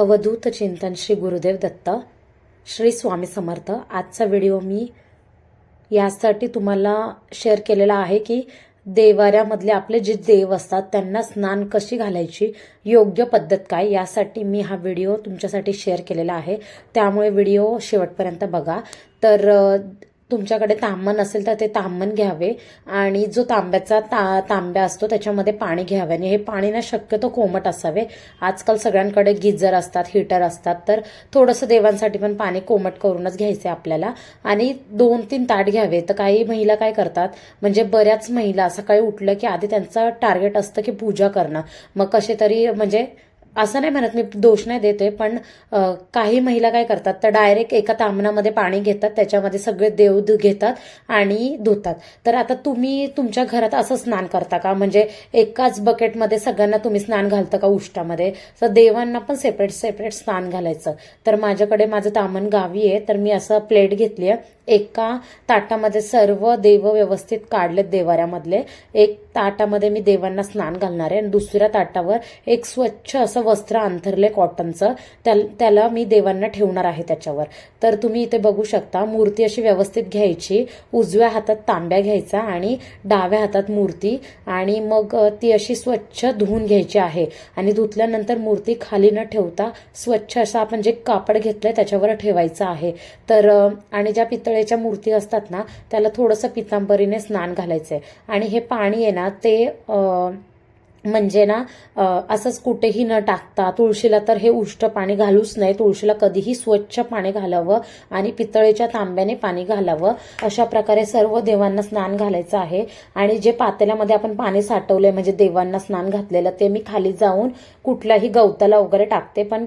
अवधूत चिंतन श्री गुरुदेव दत्त श्री स्वामी समर्थ. आजचा व्हिडिओ मी यासाठी तुम्हाला शेअर केलेला आहे की देवाऱ्यामधले आपले जे देव असतात त्यांना स्नान कशी घालायची योग्य पद्धत काय यासाठी मी हा व्हिडिओ तुमच्यासाठी शेअर केलेला आहे. त्यामुळे व्हिडिओ शेवटपर्यंत बघा. तर तुमच्याकडे तांबण असेल तर ते तांबण घ्यावे. आणि जो तांब्याचा ता तांब्या असतो त्याच्यामध्ये पाणी घ्यावे. आणि हे पाणी ना शक्यतो कोमट असावे. आजकाल सगळ्यांकडे गिजर असतात हिटर असतात. तर थोडंसं देवांसाठी पण पाणी कोमट करूनच घ्यायचं आहे आपल्याला. आणि दोन तीन ताट घ्यावे. तर काही महिला काय करतात म्हणजे बऱ्याच महिला सकाळी उठलं की आधी त्यांचं टार्गेट असतं की पूजा करणं. मग कसे तरी म्हणजे असं नाही म्हणत मी दोष नाही देते पण काही महिला काय करतात तर डायरेक्ट एका तांबणामध्ये पाणी घेतात त्याच्यामध्ये सगळे देव घेतात आणि धुतात. तर आता तुम्ही तुमच्या घरात असं स्नान करता का? म्हणजे एकाच बकेटमध्ये सगळ्यांना तुम्ही स्नान घालता का उष्टामध्ये? तर देवांना पण सेपरेट सेपरेट स्नान घालायचं. तर माझ्याकडे माझं तामण गावी आहे तर मी असं प्लेट घेतली आहे. एका ताटामध्ये सर्व देव व्यवस्थित काढलेत देवाऱ्यामधले. एक ताटामध्ये मी देवांना स्नान घालणार आहे आणि दुसऱ्या ताटावर एक स्वच्छ असं वस्त्र अंथरले कॉटनचं त्याल- त्याला मी देवांना ठेवणार आहे त्याच्यावर. तर तुम्ही इथे बघू शकता मूर्ती अशी व्यवस्थित घ्यायची. उजव्या हातात तांब्या घ्यायचा आणि डाव्या हातात मूर्ती आणि मग ती अशी स्वच्छ धुवून घ्यायची आहे. आणि धुतल्यानंतर मूर्ती खाली न ठेवता स्वच्छ असं आपण जे कापड घेतलंय त्याच्यावर ठेवायचं आहे. तर आणि ज्या पितळे पितळेच्या मूर्ती असतात ना त्याला थोडंसं पितांबरीने स्नान घालायचं आहे आणि हे पाणी आहे ना ते म्हणजे ना असंच कुठेही न टाकता तुळशीला तर हे उष्ट पाणी घालूच नाही तुळशीला कधीही स्वच्छ पाणी घालावं आणि पितळेच्या तांब्याने पाणी घालावं. अशा प्रकारे सर्व देवांना स्नान घालायचं आहे. आणि जे पातेल्यामध्ये आपण पाणी साठवलंय म्हणजे देवांना स्नान घातलेलं ते मी खाली जाऊन कुठल्याही गवताला वगैरे टाकते. पण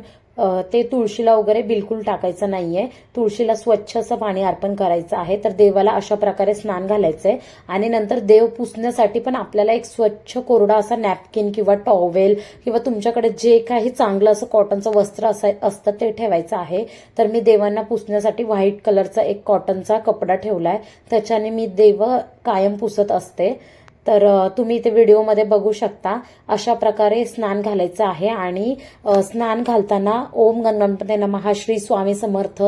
ते तुळशीला वगैरे बिलकुल टाकायचं नाहीये. तुळशीला स्वच्छ असं पाणी अर्पण करायचं आहे. तर देवाला अशा प्रकारे स्नान घालायचंय. आणि नंतर देव पुसण्यासाठी पण आपल्याला एक स्वच्छ कोरडा असा नॅपकिन किंवा टॉवेल किंवा तुमच्याकडे जे काही चांगलं असं कॉटनचं वस्त्र असं असतं ते ठेवायचं आहे. तर मी देवांना पुसण्यासाठी व्हाईट कलरचा एक कॉटनचा कपडा ठेवलाय. त्याच्याने मी देव कायम पुसत असते. तर तुम्ही ते व्हिडिओमध्ये बघू शकता. अशा प्रकारे स्नान घालायचं आहे आणि स्नान घालताना ओम गणपती महाश्री स्वामी समर्थ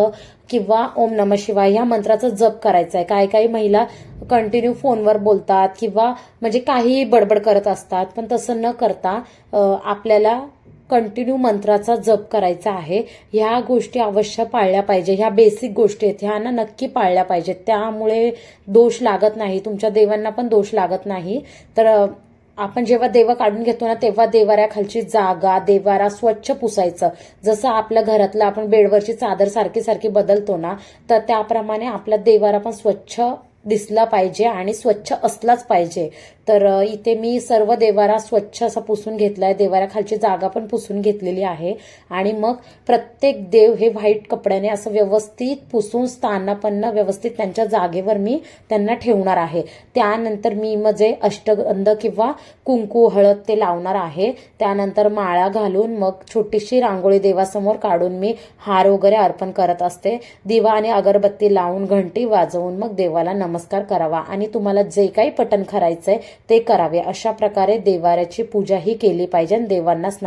किंवा ओम नम शिवाय ह्या मंत्राचा जप करायचा आहे. काही काही महिला कंटिन्यू फोनवर बोलतात किंवा म्हणजे काहीही बडबड करत असतात पण तसं न करता आपल्याला कंटिन्यू मंत्राचा जप करायचा आहे. ह्या गोष्टी अवश्य पाळल्या पाहिजे. ह्या बेसिक गोष्टी आहेत. ह्या ना नक्की पाळल्या पाहिजेत. त्यामुळे दोष लागत नाही. तुमच्या देवांना पण दोष लागत नाही. तर आपण जेव्हा देव काढून घेतो ना तेव्हा देवाऱ्याखालची जागा देवारा स्वच्छ पुसायचं. जसं आपल्या घरातलं आपण बेडवरची चादर सारखी सारखी बदलतो ना तर त्याप्रमाणे आपला देवारा पण स्वच्छ दिसला पाहिजे आणि स्वच्छ असलाच पाहिजे. तर इथे मी सर्व देवारा स्वच्छ असा पुसून घेतलाय. देवाऱ्याखालची जागा पण पुसून घेतलेली आहे. आणि मग प्रत्येक देव हे व्हाईट कपड्याने असं व्यवस्थित पुसून स्थानापन्न व्यवस्थित त्यांच्या जागेवर मी त्यांना ठेवणार आहे. त्यानंतर मी म्हणजे अष्टगंध किंवा कुंकू हळद ते लावणार आहे. त्यानंतर माळा घालून मग छोटीशी रांगोळी देवासमोर काढून मी हार वगैरे अर्पण करत असते. दिवा आणि अगरबत्ती लावून घंटी वाजवून मग देवाला नमस्कार करावा आणि तुम्हाला जे काही पटन करायचंय ते करावे. अशा प्रकारे देवाऱ्याची पूजा ही केली पाहिजे देवांना स्नान